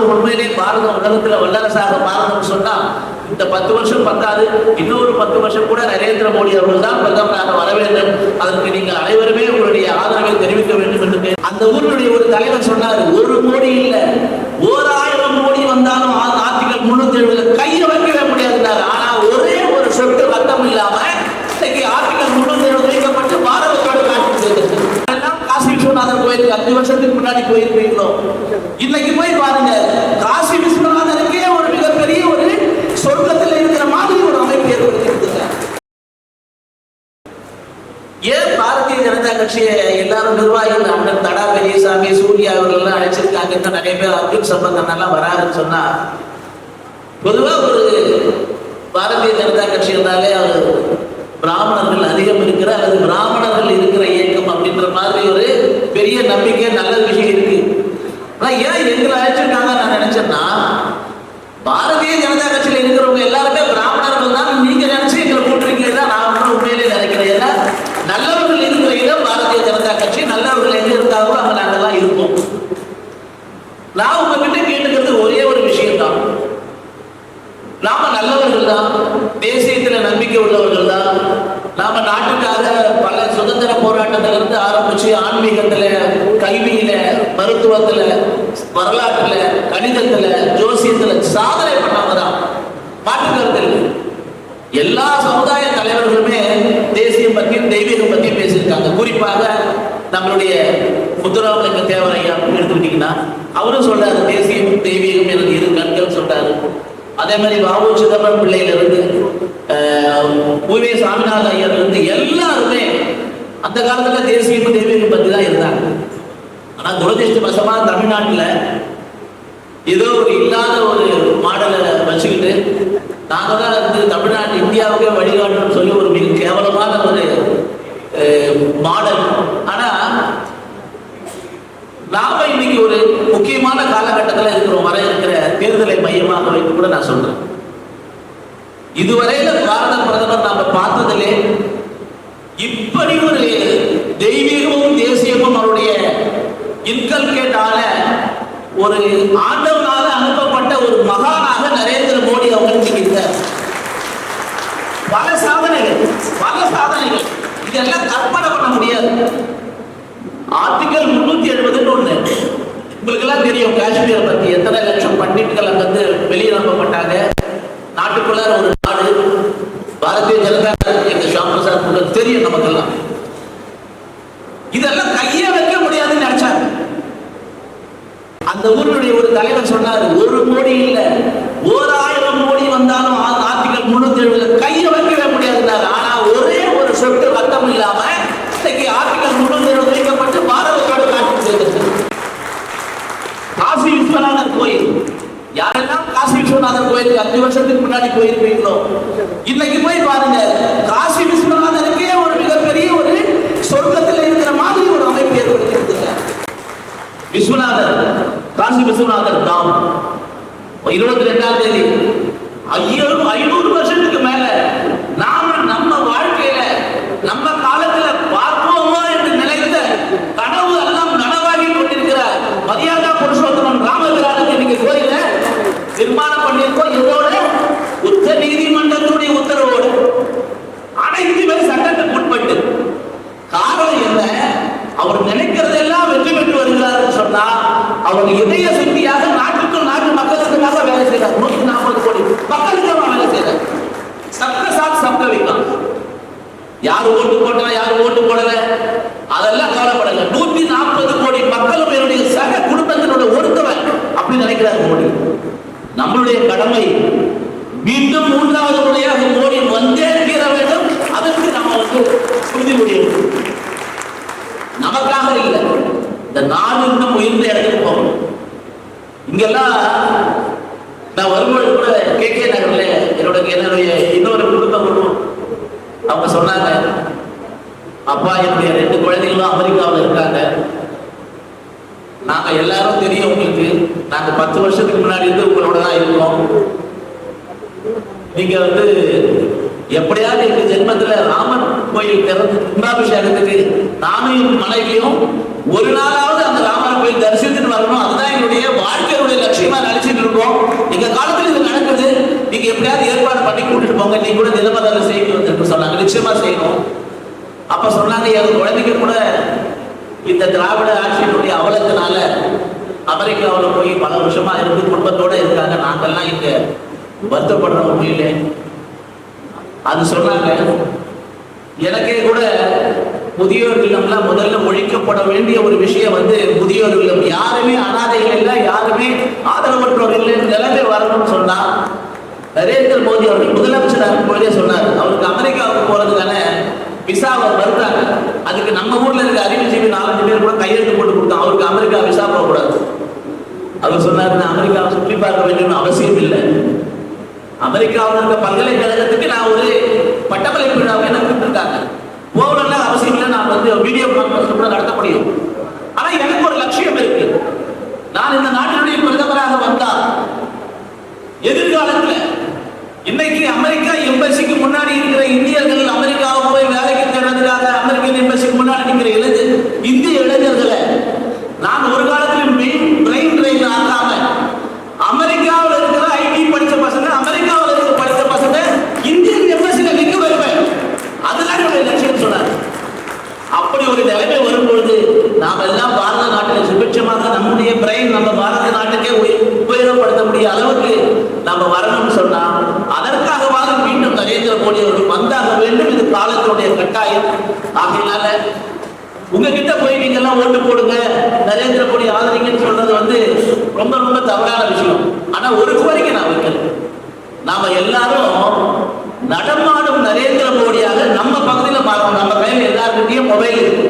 பாரதம் உண்மையிலே பாரதம் உலகத்துல வல்லரசாக மாறணும்னு சொன்னா இந்த பத்து வருஷம் பத்தாது இன்னொரு பத்து வருஷம் கூட நரேந்திர மோடி அவர்கள் தான் பிரதமராக வர வேண்டும். அதற்கு நீங்கள் அனைவருமே உங்களுடைய ஆதரவை தெரிவிக்க வேண்டும் என்று அந்த ஊருடைய ஒரு தலைவர் சொன்னார் ஒரு மோடி இல்லை ஓராயிரம் ஆயிரம் மோடி வந்தாலும் ஆ- ஆர்டிகல் முன்னூத்தி எழுபதுல கையை வைக்கவே முடியாதுன்னாரு ஆனா ஒரே ஒரு சொட்டு ரத்தம் இல்லாம இன்னைக்கு ஆர்டிகல் முன்னூத்தி எழுபது வைக்கப்பட்டு பாரதத்தோட காட்சி செய்திருக்கு எல்லாம் காசி விஸ்வநாதர் கோயிலுக்கு அஞ்சு வருஷத்துக்கு முன்னாடி போயிருப்பீங்களோ இன்னைக்கு போய் பாருங்க காசி விஸ்வநாதருக்கே ஒரு மிகப்பெரிய ஒரு சொர்க்கத்தில் இருக்கிற மாதிரி ஒரு அமைப்பு ஏற்படுத்தியிருக்குங்க ஏன் பாரதிய ஜனதா கட்சியை எல்லாரும் நிர்வாகிகள் அண்ணன் தடா பெரியசாமி சூர்யா அவர்கள்லாம் எல்லாம் அழைச்சிருக்காங்க நிறைய பேர் அர்ஜுன் சம்பந்தன் எல்லாம் வராதுன்னு சொன்னா பொதுவா ஒரு பாரதிய ஜனதா கட்சி இருந்தாலே அவர் பிராமணர்கள் அதிகம் இருக்கிற அல்லது பிராமணர்கள் இருக்கிற இயக்கம் அப்படின்ற மாதிரி ஒரு பெரிய நம்பிக்கை நல்ல விஷயம் இருக்கு. ஆனா ஏன் எங்களை அழைச்சிருக்காங்க நான் நினைச்சேன்னா பாரதிய ஜனதா கட்சியில இருக்கிறவங்க எல்லாருமே பிராமணர்கள் தான் நீங்க நினைச்சு எங்களை கூட்டுறீங்களே தான் நான் வந்து உண்மையிலே நினைக்கிறேன் ஏன்னா நல்லவர்கள் இருக்கிற இடம் பாரதிய ஜனதா கட்சி நல்லவர்கள் எங்க இருந்தாங்களோ அங்க நாங்கெல்லாம் இருப்போம் நான் உங்ககிட்ட கேட்டுக்கிறது ஒரே ஒரு விஷயம் தான் நாம நல்லவர்கள் தான் தேசியத்துல நம்பிக்கை உள்ளவர்கள் தான் நாம நாட்டுக்காக பல சுதந்திர போராட்டத்துல இருந்து ஆரம்பிச்சு ஆன்மீகத்துல கல்வியில மருத்துவத்துல வரலாற்றுல கணிதத்துல ஜோசியத்துல சாதனை பண்ணவங்க தான் மாற்றுக்கருத்து இல்லை. எல்லா சமுதாய தலைவர்களுமே தேசியம் பற்றியும் தெய்வீகம் பற்றியும் பேசியிருக்காங்க. குறிப்பாக நம்மளுடைய முத்துராமலிங்க தேவரையா எடுத்துக்கிட்டீங்கன்னா அவரும் சொல்றாரு தேசியம் தெய்வீகம் எனக்கு இரு கண்கள் சொல்றாரு அதே மாதிரி வாவு சிதம்பரம் பிள்ளையில இருந்து பூவே சாமிநாத ஐயர்ல இருந்து எல்லாருமே அந்த காலத்துல தேசியம் தெய்வீகம் பத்தி தான் இருந்தாங்க. ஆனா துரதிருஷ்டவசமா தமிழ்நாட்டுல ஏதோ ஒரு இல்லாத ஒரு மாடலை வச்சுக்கிட்டு நாங்க தான் வந்து தமிழ்நாட்டு இந்தியாவுக்கே வழிகாட்டணும்னு சொல்லி ஒரு மிக கேவலமான ஒரு அஹ், மாடல் ஆனா நாம இன்னைக்கு ஒரு முக்கியமான காலகட்டத்தில் இருக்கிறோம் வர இருக்கிற தேர்தலை மையமாக வைத்து கூட நான் சொல்றேன் இதுவரையில பாரத பிரதமர் நாம பார்த்ததிலே இப்படி ஒரு தெய்வீகமும் தேசியமும் அவருடைய இன்கல்கேட் ஆன ஒரு ஆண்டவனால அனுப்பப்பட்ட ஒரு மகானாக நரேந்திர மோடி அவர்கள் இருக்கார் பல சாதனைகள் பல சாதனைகள். இதெல்லாம் கற்பனை பண்ண முடியாது. ஆர்டிகல் முன்னூத்தி எழுபதுன்னு ஒண்ணு. உங்களுக்கு எல்லாம் தெரியும் காஷ்மீரை பத்தி. எத்தனை லட்சம் பண்டிட்டுகள் அங்க வந்து வெளியே அனுப்பப்பட்டாங்க நாட்டுக்குள்ள ஒரு நாடு பாரதிய ஜனதா எங்க ஷாம் பிரசாத் உங்களுக்கு தெரியும் நமக்கெல்லாம் இதெல்லாம் கையே வைக்க முடியாதுன்னு நினைச்சாங்க அந்த ஊருடைய ஒரு தலைவர் சொன்னாரு ஒரு கோடி இல்ல ஓர் ஆயிரம் கோடி வந்தாலும் ஆ- ஆர்டிகல் முன்னூத்தி எழுபதுல கையை வைக்கவே முடியாதுன்னாரு ஆனா ஒரே ஒரு சொட்டு ரத்தம் இல்லாம இன்னைக்கு ஆர்டிகல் முன்னூத்தி எழுபது வைக்கப்பட்டு பாரதத்தோட காட்சி செய்திருக்கு காசி விஸ்வநாதர் கோயில் யாரெல்லாம் காசி விஸ்வநாதர் கோயிலுக்கு அஞ்சு வருஷத்துக்கு முன்னாடி போயிருப்பீங்களோ இன்னைக்கு போய் பாருங்க காசி விஸ்வநாதனுக்கே ஒரு மிகப்பெரிய ஒரு சொர்க்கத்தில் இருக்கிற மாதிரி ஒரு அமைப்பு ஏற்படுத்தியிருக்குங்க. விஸ்வநாதர் காசி விஸ்வநாதர் தாம். இருபத்தி ரெண்டாம் தேதி. அவங்க இதய சுத்தியாக நாட்டுக்கும் நாட்டு மக்களுக்காக வேலை செய்கிறார் நூத்தி நாற்பது கோடி. மக்களுக்கு வேலை செய்கிறார் சப்த சாத் சப்த விகம் யார் ஓட்டு போட்டா யார் ஓட்டு போடல? அதெல்லாம் கவலைப்படல நூத்தி நாற்பது கோடி மக்களும் என்னுடைய சக குடும்பத்தினோட ஒருத்தவன் அப்படின்னு நினைக்கிறார் மோடி. நம்மளுடைய கடமை மீண்டும் மூன்றாவது முறையாக மோடி வந்தே தீர வேண்டும் அதற்கு நம்ம வந்து உறுதிமொழி எடுக்கணும். நமக்காக இல்லை இந்த நாடு இன்னும் உயர்ந்த இடத்துக்கு போகணும் இங்கெல்லாம் நான் வரும்போது கூட கே கே நகர்ல என்னோட என்னுடைய இன்னொரு குடும்பம் குடும்பம் அவங்க சொன்னாங்க அப்பா என்னுடைய ரெண்டு குழந்தைகளும் அமெரிக்காவில் இருக்காங்க. நாங்க எல்லாரும் தெரியும் உங்களுக்கு. நாங்க பத்து வருஷத்துக்கு முன்னாடி இருந்து உங்களோட தான் இருக்கோம். நீங்க வந்து எப்படியாவது எங்க ஜென்மத்துல ராமன் கோயில் திறந்து கும்பாபிஷேகத்துக்கு நானும் மனைவியும் ஒரு நாளாவது அந்த ராமர் கோயில் தரிசித்துட்டு வரணும். வாழ்க்கையுடைய லட்சியமா நினைச்சிட்டு இருக்கோம் எங்க காலத்துல இது நடக்குது. நீங்க எப்படியாவது ஏற்பாடு பண்ணி கூட்டிட்டு போங்க. நீங்க கூட நிலமதால செய்யணும் வந்திருக்கு சொன்னாங்க. நிச்சயமா செய்யணும். அப்ப சொன்னாங்க என் குழந்தைங்க கூட இந்த திராவிட ஆட்சியினுடைய அவலத்தினால அமெரிக்காவில் போய் பல வருஷமா இருந்து குடும்பத்தோட இருக்காங்க. நாங்கள்லாம் இங்க வருத்தப்படுறவங்க இல்லை அது சொன்னாங்க. எனக்கே கூட முதியோர் இல்லம்லாம் முதல்ல ஒழிக்கப்பட வேண்டிய ஒரு விஷயம் வந்து முதியோர் இல்லம் யாருமே அனாதைகள் இல்லை யாருமே ஆதரவற்றோர் இல்லை நிலைமை வரணும்னு சொன்னார் நரேந்திர மோடி அவர்கள் முதலமைச்சர் இருக்கும்போதே சொன்னார். அவருக்கு அமெரிக்காவுக்கு போறதுக்கான அவர் மறுத்தாங்க அதுக்கு நம்ம ஊர்ல இருக்க அறிவுஜீவி நாலஞ்சு பேர் கூட கையெழுத்து போட்டு கொடுத்தோம். அவருக்கு அமெரிக்கா விசா போகக்கூடாது. அவர் சொன்னார் நான் அமெரிக்காவை சுற்றி பார்க்க வேண்டியன்னு அவசியம் இல்லை. அமெரிக்காவில் இருக்க பல்கலைக்கழகத்துக்கு நான் ஒரு பட்டமளிப்பு விழாவை எனக்கு கூப்பிட்டுருக்காங்க போகணும்னா அவசியம் இல்லை நான் வந்து வீடியோ கூட நடத்த முடியும் ஆனா எனக்கு ஒரு லட்சியம் இருக்கு. நான் இந்த நாட்டினுடைய பிரதமராக வந்தால் எதிர்காலத்தில் இன்னைக்கு அமெரிக்கா எம்பசிக்கு முன்னாடி இருக்கிற இந்தியர்கள் அமெரிக்காவுக்கு போய் வேலைக்கு தேடுறதுக்காக அமெரிக்கன் எம்பசிக்கு முன்னாடி நிற்கிற இளைஞர் இந்திய இளைஞர்கள் நான் ஒரு காலத்தில் மெயின் பிரெயின் ட்ரெயின் ஆக்காம அமெரிக்காவில் இருக்கிற ஐடி படிச்ச பசங்க அமெரிக்காவில் இருக்க படிச்ச பசங்க இந்தியன் எம்பசில நிற்க வைப்பேன் அதுதான் என்னுடைய லட்சியம் சொன்னார் அப்படி ஒரு நிலைமை வரும்பொழுது நாம் எல்லாம் பாரத நாட்டில் சுபிட்சமாக நம்முடைய பிரெயின் நம்ம பாரத நாட்டுக்கே உய- உபயோகப்படுத்த முடிய அளவுக்கு நம்ம வரணும்னு சொன்னா அதற்காகவாக மீண்டும் நரேந்திர மோடி அவர்கள் வந்தாக வேண்டும் இது காலத்தினுடைய கட்டாயம் ஆகையினால உங்ககிட்ட போய் நீங்க எல்லாம் ஓட்டு போடுங்க நரேந்திர மோடி ஆதரிங்கன்னு சொல்றது வந்து ரொம்ப ரொம்ப தவறான விஷயம். ஆனா ஒரு கோரிக்கை நான் வைக்கல நாம எல்லாரும் நடமாடும் நரேந்திர மோடியாக நம்ம பகுதியில் பார்க்கணும் நம்ம கையில் எல்லாருக்கிட்டையும் மொபைல் இருக்கு.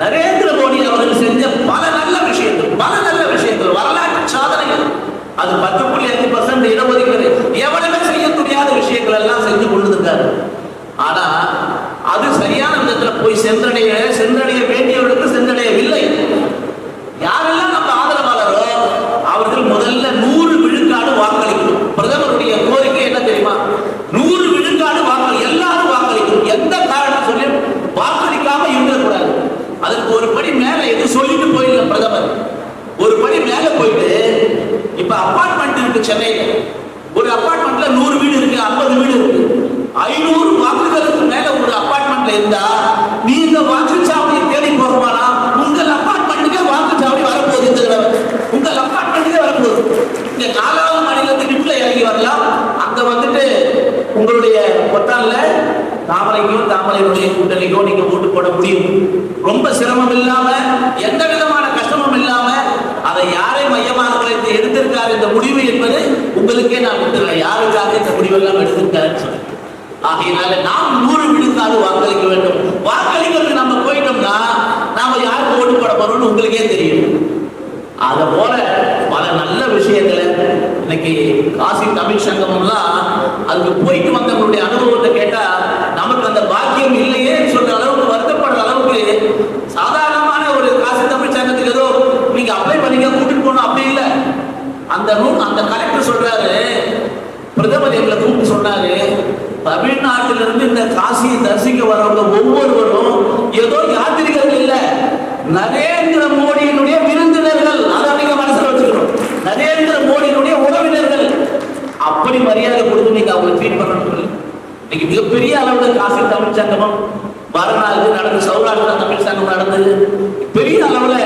நரேந்திர மோடி அவர்கள் செஞ்ச பல நல்ல விஷயங்கள் பல நல்ல விஷயங்கள் வரலாற்று சாதனைகள் அது பத்து புள்ளி அஞ்சு பர்சன்ட் இடஒதுக்கீடு எவனுமே செய்ய முடியாத விஷயங்கள் எல்லாம் செஞ்சு கொண்டிருக்காரு ஆனா அது சரியான விதத்துல போய் சென்றடைய சென்றடைய வேண்டியவர்களுக்கு சென்றடையவில்லை யாரெல்லாம் நம்ம ஆதரவாளரோ அவர்கள் முதல்ல நூறு விழுக்காடு வாக்களிக்கணும் பிரதமருடைய கோரிக்கை என்ன தெரியுமா நூறு விழுக்காடு வாக்களி எல்லாரும் வாக்களிக்கணும் எந்த காரணம் சொல்லி வாக்களிக்காம இருக்கக்கூடாது அதுக்கு ஒரு படி மேல எது சொல்லிட்டு போயிடல பிரதமர் ஒரு படி மேல போயிட்டு இப்ப அபார்ட்மெண்ட் இருக்கு சென்னையில ஒரு அபார்ட்மெண்ட்ல நூறு வீடு இருக்கு ஐம்பது வீடு இருக்கு ஐநூறு வாக்குகளுக்கு மேல ஒரு அபார்ட்மெண்ட்ல இருந்தா நீங்க வாக்குச்சாவடியை தேடி போகமானா உங்கள் அபார்ட்மெண்ட்டுக்கே வாக்குச்சாவடி வரப்போகுது இந்த தடவை உங்கள் அபார்ட்மெண்ட்டுக்கே வரப்போகுது இந்த நாலாவது மாநிலத்துக்கு வீட்டுல இறங்கி வரலாம் அங்க வந்துட்டு உங்களுடைய பொத்தான்ல தாமரைக்கோ தாமரையுடைய கூட்டணிக்கோ நீங்க ஓட்டு போட முடியும். ரொம்ப சிரமம் இல்லாம எந்த விதமான கஷ்டமும் இல்லாம அதை யாரை மையமாக வைத்து எடுத்திருக்கார் இந்த முடிவு என்பது உங்களுக்கே நான் விட்டுறேன் யாருக்காக இந்த முடிவெல்லாம் எடுத்திருக்காருன்னு சொல்றேன். ஆகையினால நாம் நூறு விழுந்தாலும் வாக்களிக்க வேண்டும். வாக்களிக்கிறது நம்ம போயிட்டோம்னா நாம யாருக்கு ஓட்டு போட போறோம்னு உங்களுக்கே தெரியும். அத போல பல நல்ல விஷயங்களை இன்னைக்கு காசி தமிழ் சங்கமம்லாம் அதுக்கு போயிட்டு வந்தவங்களுடைய அனுபவத்தை கேட்டா நமக்கு அந்த பாக்கியம் இல்லையே சொல்ற அளவுக்கு வருத்தப்படுற அளவுக்கு சாதாரணமான ஒரு காசி தமிழ் சங்கத்துக்கு ஏதோ நீங்க அப்ளை பண்ணீங்க கூட்டிட்டு போகணும் அப்படி இல்லை அந்த நூல் அந்த கலெக்டர் சொல்றாரு பிரதமர் எங்களை கூப்பிட்டு சொன்னாரு தமிழ்நாட்டிலிருந்து இந்த காசியை தரிசிக்க வரவங்க ஒவ்வொருவரும் ஏதோ யாத்திரிகர்கள் இல்ல நரேந்திர மோடியினுடைய விருந்தினர்கள். அதை நீங்க மனசுல வச்சுக்கணும். நரேந்திர மோடியினுடைய உறவினர்கள். அப்படி மரியாதை கொடுத்து நீங்க அவங்க ட்ரீட் பண்ணணும் இன்னைக்கு மிகப்பெரிய அளவுல காசி தமிழ் சங்கமம் வரநாள் நடந்து சௌராஷ்டிரா தமிழ் சங்கம் நடந்தது. பெரிய அளவுல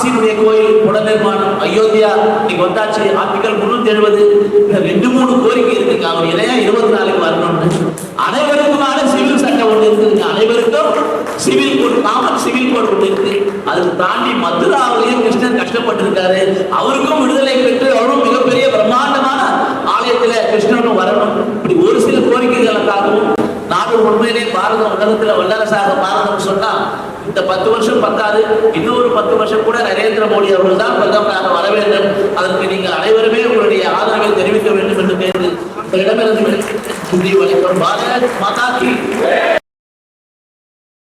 காசியினுடைய கோயில் புனர்நிர்மாணம் அயோத்தியா இன்னைக்கு வந்தாச்சு. ஆர்டிகல் முன்னூத்தி எழுபது ரெண்டு மூணு கோரிக்கை இருக்குங்க அவர் இணையா இருபத்தி நாலுக்கு வரணும்னு. அனைவருக்குமான சிவில் சட்டம் ஒன்று இருக்குதுங்க அனைவருக்கும் civil code common civil code ஒன்று இருக்கு. அதை தாண்டி மதுராவிலையும் கிருஷ்ணன் கஷ்டப்பட்டிருக்காரு. அவருக்கும் விடுதலை பெற்று அவரும் மிகப்பெரிய பிரம்மாண்ட ஆலயத்துல கிருஷ்ணனும் வரணும் இப்படி ஒரு சில கோரிக்கைகளுக்காகவும் நாடு உண்மையிலே பாரதம் உலகத்துல வல்லரசாக பாரதம் சொன்னா இந்த பத்து வருஷம் பத்தாது. இன்னொரு பத்து வருஷம் கூட நரேந்திர மோடி அவர்கள் தான் பிரதமராக வர வேண்டும். அதற்கு நீங்கள் அனைவருமே உங்களுடைய ஆதரவை தெரிவிக்க வேண்டும் என்று கேட்டு உங்களிடமிருந்து விடைபெறுகிறேன். நன்றி வணக்கம் பாரத் மாதா